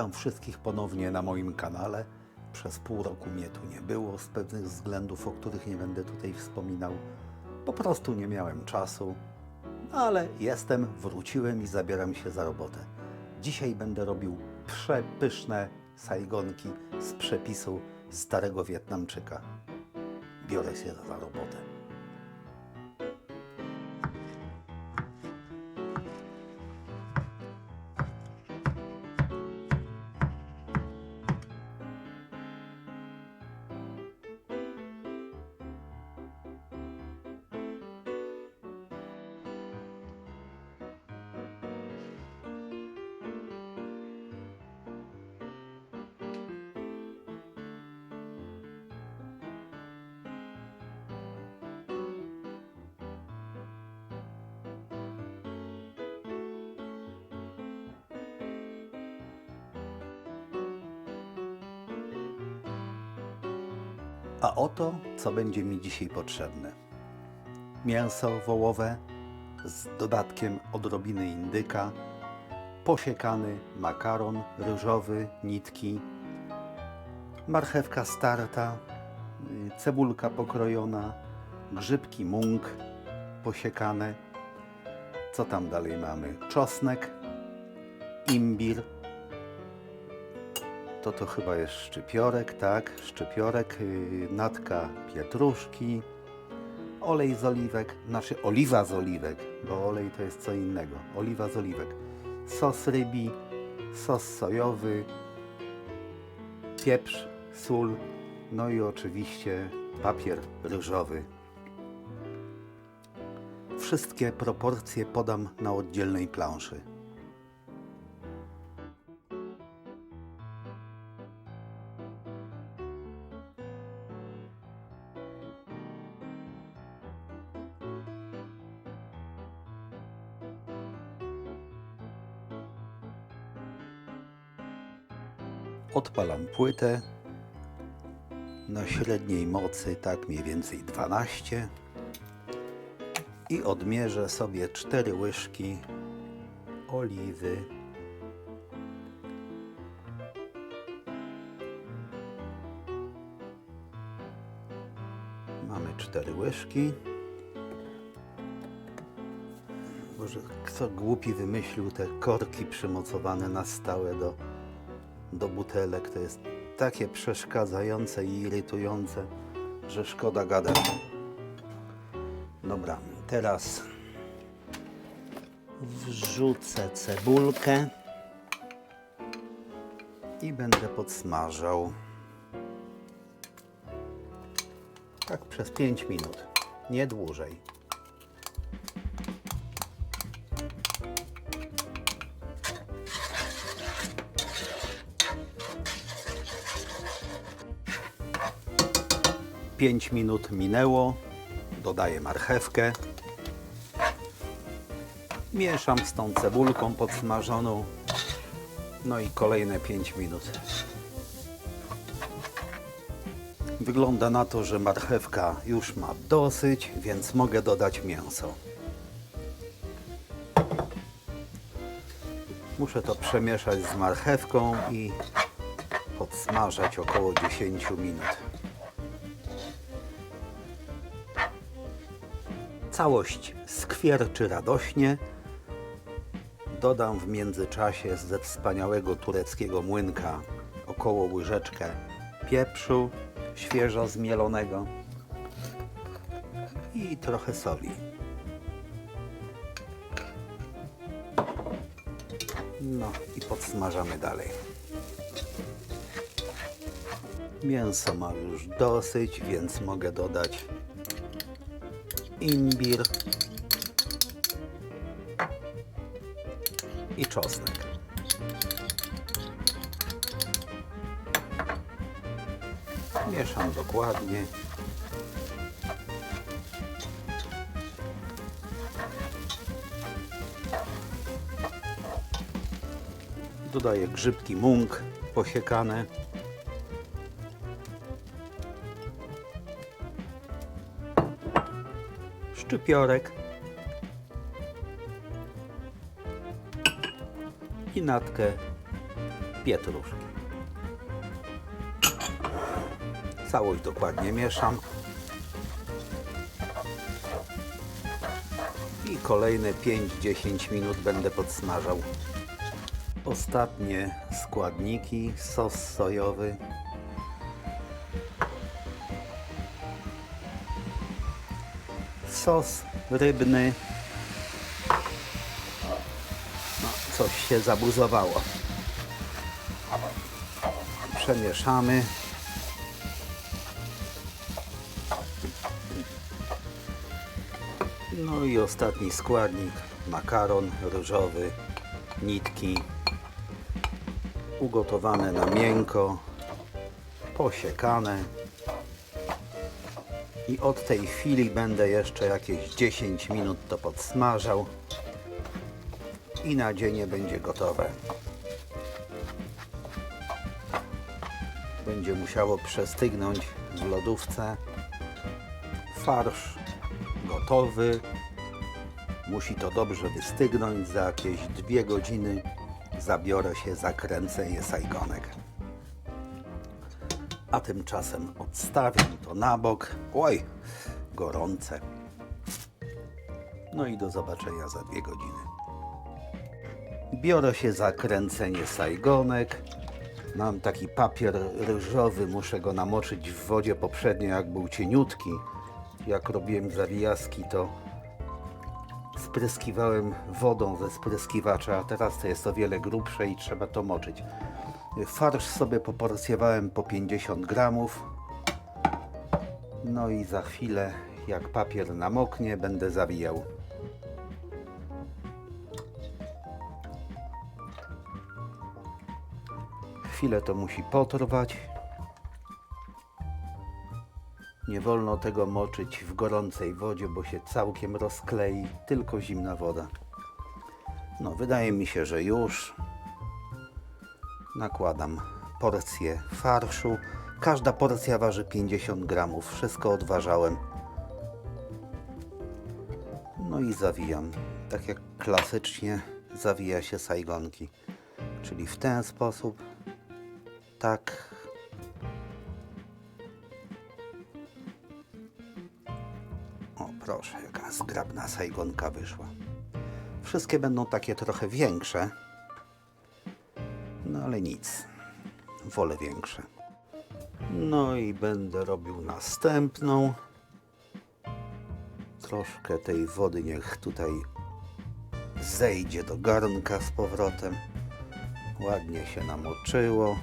Witam wszystkich ponownie na moim kanale. Przez pół roku mnie tu nie było z pewnych względów, o których nie będę tutaj wspominał. Po prostu nie miałem czasu, ale jestem, wróciłem i zabieram się za robotę. Dzisiaj będę robił przepyszne sajgonki z przepisu starego Wietnamczyka. Biorę się za robotę. A oto, co będzie mi dzisiaj potrzebne. Mięso wołowe z dodatkiem odrobiny indyka, posiekany makaron ryżowy, nitki, marchewka starta, cebulka pokrojona, grzybki mung posiekane. Co tam dalej mamy? Czosnek, imbir, to to chyba jest szczypiorek, tak? Szczypiorek, yy, natka pietruszki, olej z oliwek, znaczy oliwa z oliwek, bo olej to jest co innego. Oliwa z oliwek. Sos rybi, sos sojowy, pieprz, sól, no i oczywiście papier ryżowy. Wszystkie proporcje podam na oddzielnej planszy. Odpalam płytę na średniej mocy, tak mniej więcej 12 i odmierzę sobie 4 łyżki oliwy. Mamy 4 łyżki. Boże, kto głupi wymyślił te korki przymocowane na stałe do, do butelek. To jest takie przeszkadzające i irytujące, że szkoda gadać. Dobra, teraz wrzucę cebulkę i będę podsmażał. Tak przez 5 minut, nie dłużej. Pięć minut minęło, dodaję marchewkę. Mieszam z tą cebulką podsmażoną. No i kolejne 5 minut. Wygląda na to, że marchewka już ma dosyć, więc mogę dodać mięso. Muszę to przemieszać z marchewką i podsmażać około 10 minut. Całość skwierczy radośnie. Dodam w międzyczasie ze wspaniałego tureckiego młynka około łyżeczkę pieprzu świeżo zmielonego i trochę soli. No i podsmażamy dalej. Mięso ma już dosyć, więc mogę dodać imbir i czosnek. Mieszam dokładnie. Dodaję grzybki mung posiekane. Szczypiorek. I natkę pietruszki. Całość dokładnie mieszam. I kolejne 5-10 minut będę podsmażał. Ostatnie składniki, sos sojowy, sos rybny. No, coś się zabuzowało. Przemieszamy. No i ostatni składnik, makaron ryżowy, nitki, ugotowane na miękko, posiekane. I od tej chwili będę jeszcze jakieś 10 minut to podsmażał i na dzień będzie gotowe. Będzie musiało przestygnąć w lodówce. Farsz gotowy. Musi to dobrze wystygnąć. Za jakieś dwie godziny zabiorę się za kręcenie sajgonek. A tymczasem odstawiam to na bok. Oj, gorące. No i do zobaczenia za dwie godziny. Biorę się za kręcenie sajgonek. Mam taki papier ryżowy, muszę go namoczyć w wodzie poprzednio, jak był cieniutki. Jak robiłem zawijaski, to spryskiwałem wodą ze spryskiwacza, a teraz to jest o wiele grubsze i trzeba to moczyć. Farsz sobie poporcjowałem po 50 gramów. No i za chwilę, jak papier namoknie, będę zawijał. Chwilę to musi potrwać. Nie wolno tego moczyć w gorącej wodzie, bo się całkiem rozklei, tylko zimna woda. No, wydaje mi się, że już. Nakładam porcję farszu. Każda porcja waży 50 gramów. Wszystko odważałem. No i zawijam. Tak jak klasycznie zawija się sajgonki. Czyli w ten sposób. Tak. O, proszę, jaka zgrabna sajgonka wyszła. Wszystkie będą takie trochę większe. No ale nic. Wolę większe. No i będę robił następną. Troszkę tej wody niech tutaj zejdzie do garnka z powrotem. Ładnie się namoczyło.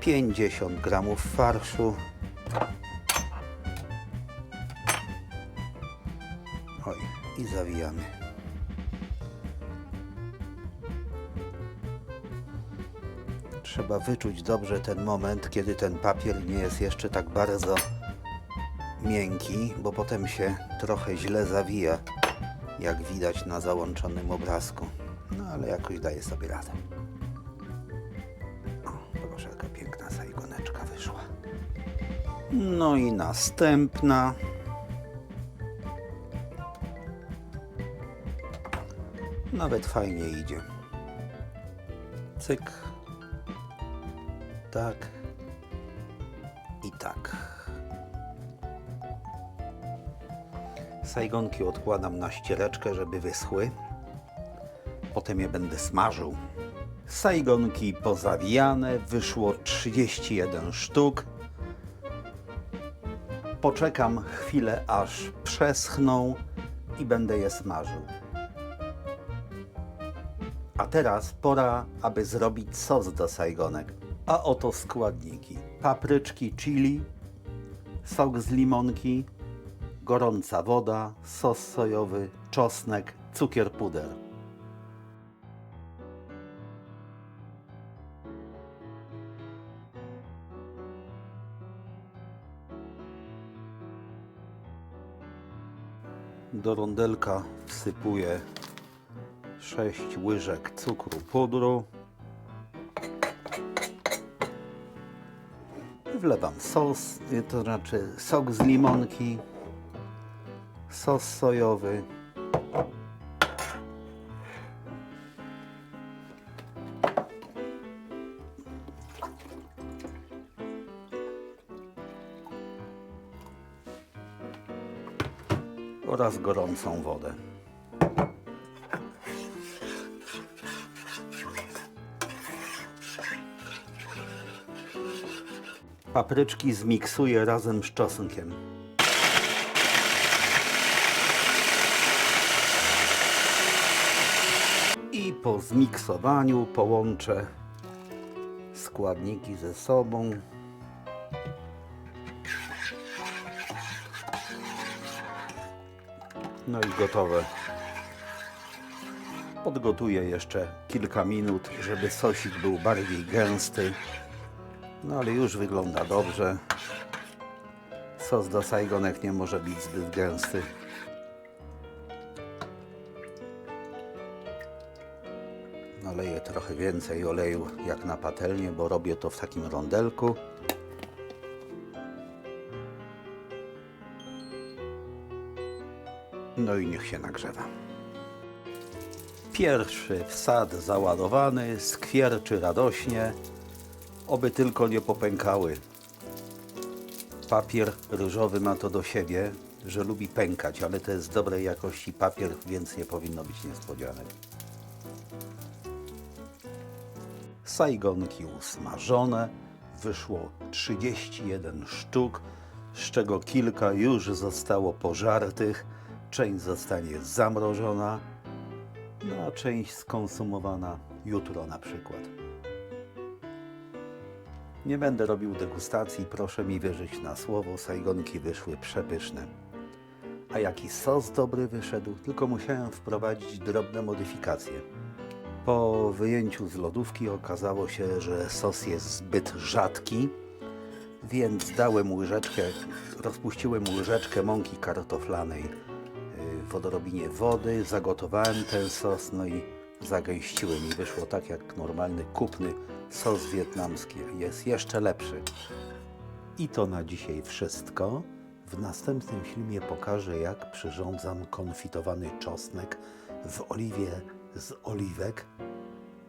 50 gramów farszu. Oj, i zawijamy. Trzeba wyczuć dobrze ten moment, kiedy ten papier nie jest jeszcze tak bardzo miękki, bo potem się trochę źle zawija, jak widać na załączonym obrazku. No ale jakoś daje sobie radę. O, proszę, jaka piękna sajgoneczka wyszła. No i następna. Nawet fajnie idzie. Cyk. Tak. I tak. Sajgonki odkładam na ściereczkę, żeby wyschły. Potem je będę smażył. Sajgonki pozawijane, wyszło 31 sztuk. Poczekam chwilę, aż przeschną i będę je smażył. A teraz pora, aby zrobić sos do sajgonek. A oto składniki: papryczki chili, sok z limonki, gorąca woda, sos sojowy, czosnek, cukier puder. Do rondelka wsypuję 6 łyżek cukru pudru. wlewam sos, y, to znaczy sok z limonki, sos sojowy. oraz gorącą wodę. Papryczki zmiksuję razem z czosnkiem. I po zmiksowaniu połączę składniki ze sobą. No i gotowe. Podgotuję jeszcze kilka minut, żeby sosik był bardziej gęsty. No ale już wygląda dobrze. Sos do sajgonek nie może być zbyt gęsty. Naleję trochę więcej oleju jak na patelnię, bo robię to w takim rondelku. No i niech się nagrzewa. Pierwszy wsad załadowany, skwierczy radośnie, oby tylko nie popękały. Papier ryżowy ma to do siebie, że lubi pękać, ale to jest dobrej jakości papier, więc nie powinno być niespodzianek. Sajgonki usmażone, wyszło 31 sztuk, z czego kilka już zostało pożartych, część zostanie zamrożona, no a część skonsumowana jutro na przykład. Nie będę robił degustacji, proszę mi wierzyć na słowo, sajgonki wyszły przepyszne. A jaki sos dobry wyszedł, tylko musiałem wprowadzić drobne modyfikacje. Po wyjęciu z lodówki okazało się, że sos jest zbyt rzadki, więc dałem łyżeczkę, rozpuściłem łyżeczkę mąki kartoflanej y, w odrobinie wody, zagotowałem ten sos, no i zagęściłem i wyszło tak jak normalny kupny sos wietnamski. Jest jeszcze lepszy. I to na dzisiaj wszystko. W następnym filmie pokażę, jak przyrządzam konfitowany czosnek w oliwie z oliwek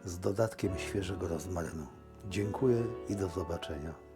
z dodatkiem świeżego rozmarynu. Dziękuję i do zobaczenia.